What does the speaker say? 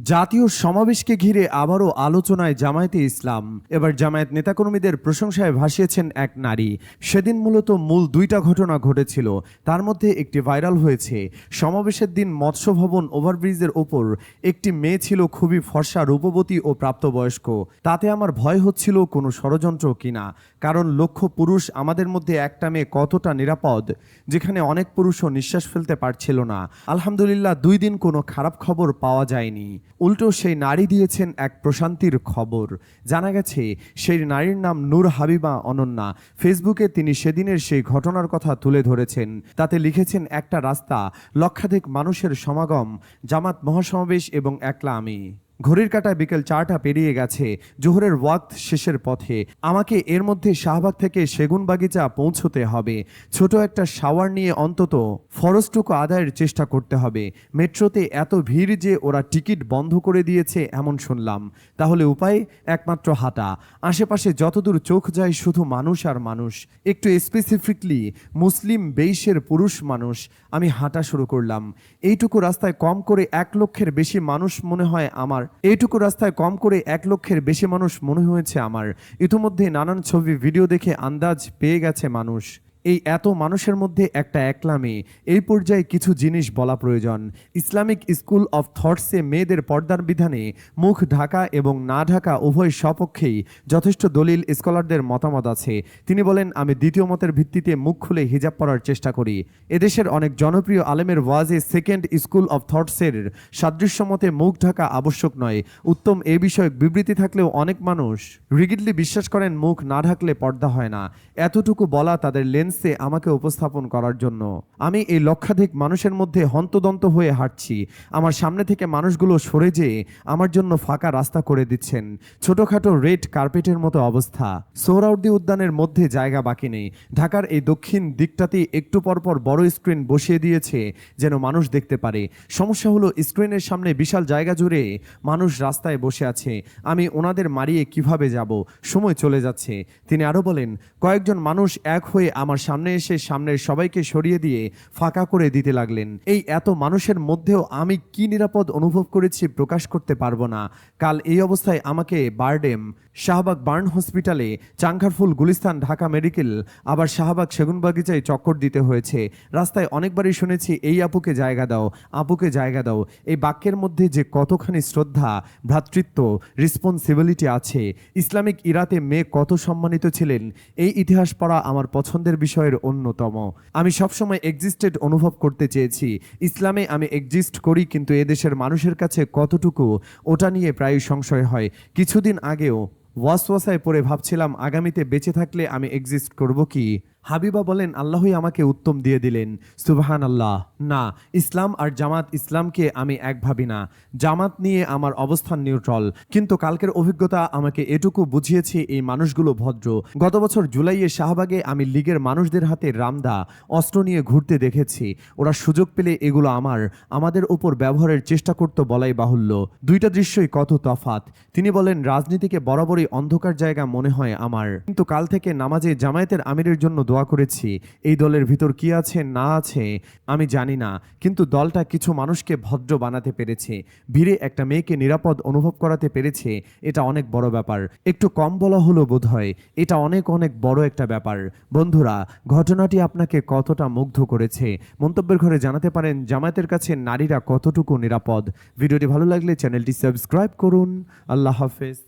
জাতীয় সমাবেশকে ঘিরে আবারও আলোচনায় জামায়াতে ইসলাম। এবার জামায়াত নেতাকর্মীদের প্রশংসায় ভাসিয়েছেন এক নারী। সেদিন মূলত মূল দুইটা ঘটনা ঘটেছিল। তার মধ্যে একটি ভাইরাল হয়েছে। সমাবেশের দিন মৎস্য ভবন ওভারব্রিজের ওপর একটি মেয়ে ছিল খুবই ফর্সা, রূপবতী ও প্রাপ্তবয়স্ক। তাতে আমার ভয় হচ্ছিল কোনো ষড়যন্ত্র কিনা। কারণ লক্ষ পুরুষ আমাদের মধ্যে একটা মেয়ে কতটা নিরাপদ, যেখানে অনেক পুরুষও নিঃশ্বাস ফেলতে পারছিল না। আলহামদুলিল্লাহ, দুই দিন কোনো খারাপ খবর পাওয়া যায়নি। উল্টো সেই নারী দিয়েছেন এক প্রশান্তির খবর। জানা গেছে, সেই নারীর নাম নূর হাবিবা অনন্যা। ফেসবুকে তিনি সেদিনের সেই ঘটনার কথা তুলে ধরেছেন। তাতে লিখেছেন, একটা রাস্তা, লক্ষাধিক মানুষের সমাগম, জামাত মহাসমাবেশ এবং একলা আমি। ঘড়ির কাটায় বিকেল চারটা পেরিয়ে গেছে। জোহরের ওয়াক্ত শেষের পথে। আমাকে এর মধ্যে শাহবাগ থেকে সেগুন বাগিচা পৌঁছতে হবে। ছোট একটা শাওয়ার নিয়ে অন্তত ফরজটুকু আদায়ের চেষ্টা করতে হবে। মেট্রোতে এত ভিড় যে ওরা টিকিট বন্ধ করে দিয়েছে এমন শুনলাম। তাহলে উপায়? একমাত্র হাঁটা। আশেপাশে যতদূর চোখ যায় শুধু মানুষ আর মানুষ। একটু স্পেসিফিকলি মুসলিম বেইশের পুরুষ মানুষ। আমি হাঁটা শুরু করলাম। এইটুকু রাস্তায় কম করে এক লক্ষের বেশি মানুষ মনে হয় আমার এইটুকু রাস্তায় কম করে এক লক্ষের বেশি মানুষ মনে হয়েছে আমার। ইতিমধ্যে নানান ছবি, ভিডিও দেখে আন্দাজ পেয়ে গেছে মানুষ। এই এত মানুষের মধ্যে একটা একলা মেয়ে এই পর্যায়ে কিছু জিনিস বলা প্রয়োজন। ইসলামিক স্কুল অফ থটসে মেয়েদের পর্দার বিধানে মুখ ঢাকা এবং না ঢাকা উভয় সপক্ষেই যথেষ্ট দলিল স্কলারদের মতামত আছে। তিনি বলেন, আমি দ্বিতীয় মতের ভিত্তিতে মুখ খুলে হিজাব পরার চেষ্টা করি। এদেশের অনেক জনপ্রিয় আলেমের ওয়াজে সেকেন্ড স্কুল অফ থটসের সাদৃশ্য মতে মুখ ঢাকা আবশ্যক নয়। উত্তম এ বিষয়ক বিবৃতি থাকলেও অনেক মানুষ রিগিডলি বিশ্বাস করেন, মুখ না ঢাকলে পর্দা হয় না। এতটুকু বলা তাদের লেন্সে আমাকে উপস্থাপন করার জন্য। আমি এই লক্ষাধিক মানুষের মধ্যে হন্তদন্ত হয়ে হাঁটছি। আমার সামনে থেকে মানুষগুলো সরে যেয়ে আমার জন্য ফাঁকা রাস্তা করে দিচ্ছেন। ছোটখাটো রেড কার্পেটের মতো অবস্থা। সোহরাউদ্দি উদ্যানের মধ্যে জায়গা বাকি নেই। ঢাকার এই দক্ষিণ দিকটাতে একটু পরপর বড় স্ক্রিন বসিয়ে দিয়েছে যেন মানুষ দেখতে পারে। সমস্যা হলো স্ক্রিনের সামনে বিশাল জায়গা জুড়ে মানুষ রাস্তায় বসে আছে। আমি ওনাদের মারিয়ে কীভাবে যাব? সময় চলে যাচ্ছে। তিনি আরও বলেন, কয়েকজন মানুষ এক হয়ে আমার সামনে এসে সামনের সবাইকে সরিয়ে দিয়ে ফাঁকা করে দিতে লাগলেন। এই এত মানুষের মধ্যেও আমি কি নিরাপদ অনুভব করেছি প্রকাশ করতে পারব না। কাল এই অবস্থায় আমাকে বারডেম, শাহবাগ বার্ন হসপিটালে চাঙ্খারফুল গুলিস্তান ঢাকা মেডিকেল, আবার শাহবাগ সেগুনবাগিচায় চক্কর দিতে হয়েছে। রাস্তায় অনেকবারই শুনেছি, এই আপুকে জায়গা দাও, আপুকে জায়গা দাও। এই বাক্যের মধ্যে যে কতখানি শ্রদ্ধা, ভ্রাতৃত্ব রেসপন্সিবিলিটি আছে, ইসলামিক ইরাতে মেয়ে কত সম্মানিত ছিলেন, এই ইতিহাস পড়া আমার পছন্দের বিষয়ের অন্যতম। আমি সবসময় এক্সিস্টেড অনুভব করতে চেয়েছি। ইসলামে আমি এক্সিস্ট করি, কিন্তু এদেশের মানুষের কাছে কতটুকু, ওটা নিয়ে প্রায় সংশয় হয়। কিছুদিন আগেও ওয়াসওয়াসায় পড়ে ভাবছিলাম, আগামীতে বেঁচে থাকলে আমি এক্সিস্ট করব কি? হাবিবা বলেন, আল্লাহই আমাকে উত্তম দিয়ে দিলেন। সুবাহান আল্লাহ না, ইসলাম আর জামাত ইসলামকে আমি এক ভাবি না। জামাত নিয়ে আমার অবস্থান নিউট্রাল। কিন্তু কালকের অভিজ্ঞতা আমাকে এটুকু বুঝিয়েছে এই মানুষগুলো ভদ্র। গত বছর জুলাইয়ে শাহবাগে আমি লীগের মানুষদের হাতে রামদা, অস্ত্র নিয়ে ঘুরতে দেখেছি। ওরা সুযোগ পেলে এগুলো আমার। আমাদের উপর ব্যবহারের চেষ্টা করত বলাই বাহুল্য। দুইটা দৃশ্যই কত তফাত। তিনি বলেন, রাজনীতিকে বরাবরই অন্ধকার জায়গা মনে হয় আমার। কিন্তু কাল থেকে নামাজে জামায়াতের আমিরের জন্য দোয়া করেছি, এই দলের ভিতর কি আছে, না আছে, আমি জানি না। কিন্তু দলটা কিছু মানুষকে ভদ্র বানাতে পেরেছে, ভিড়ে একটা মেয়েকে নিরাপদ অনুভব করাতে পেরেছে, এটা অনেক বড় ব্যাপার। একটু কম বলা হলো বোধ হয় এটা অনেক অনেক বড় একটা ব্যাপার। বন্ধুরা, ঘটনাটি আপনাকে কতটা মুগ্ধ করেছে? মন্তব্যের ঘরে জানাতে পারেন, জামায়াতের কাছে নারীরা কতটুকু নিরাপদ? ভিডিওটি ভালো লাগলে চ্যানেলটি সাবস্ক্রাইব করুন। আল্লাহ হাফেজ।